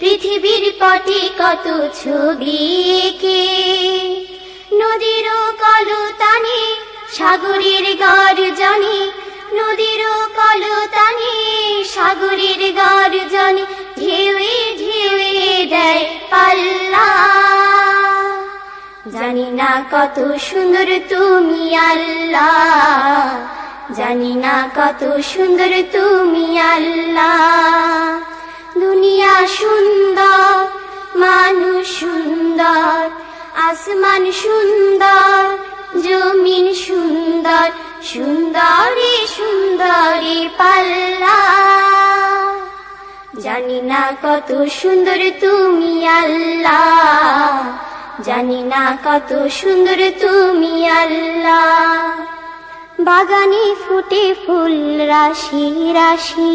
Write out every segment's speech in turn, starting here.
পৃথিবীর পটে কত ছবি এঁকে? নদীর কলতানে, সাগরের গর্জনে, নদীর কলতানে, সাগরের গর্জনে ঢেউয়ে ঢেউয়ে দেয় পাল্লা। জানি না কত সুন্দর তুমি আল্লাহ, জানি না কত সুন্দর তুমি আল্লাহ। সুন্দর, মানুষ সুন্দর, আসমান সুন্দর, জমিন সুন্দর, সুন্দরী সুন্দরী পাল্লা। জানি না কত সুন্দর তুমি আল্লাহ, জানি না কত সুন্দর তুমি আল্লাহ। বাগানে ফুটে ফুল, রাশি রাশি।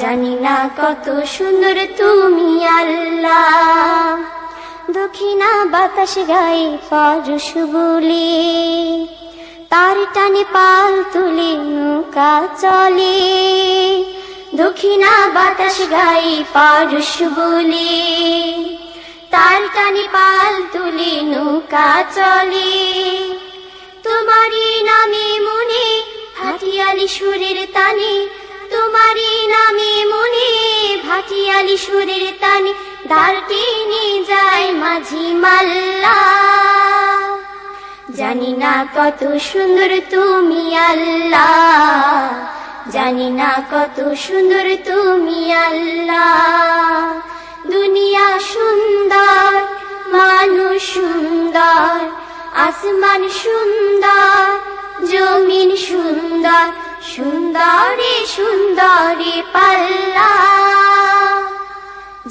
জানি না কত সুন্দর তুমি আল্লাহ। দক্ষিণা বাতাস গায়ে পরশ বলে, তার টানে পাল তুলে নৌকা চলে। দক্ষিণা বাতাস গায়ে পারস বলে, তার টানে পাল তুলে নৌকা চলে। তোমারই নামে মনে ভাটিয়ালি সুরের তানে মনে ভাটিয়ালি সুরের তানে দাঁড়টি নিয়ে যায় মাঝি মাল্লা। জানি না কত সুন্দর তুমি আল্লাহ জানি না কত সুন্দর তুমি আল্লাহ দুনিয়া সুন্দর, মানুষ সুন্দর, আসমান সুন্দর, জমিন সুন্দর, সুন্দরী সুন্দরী পাল্লা।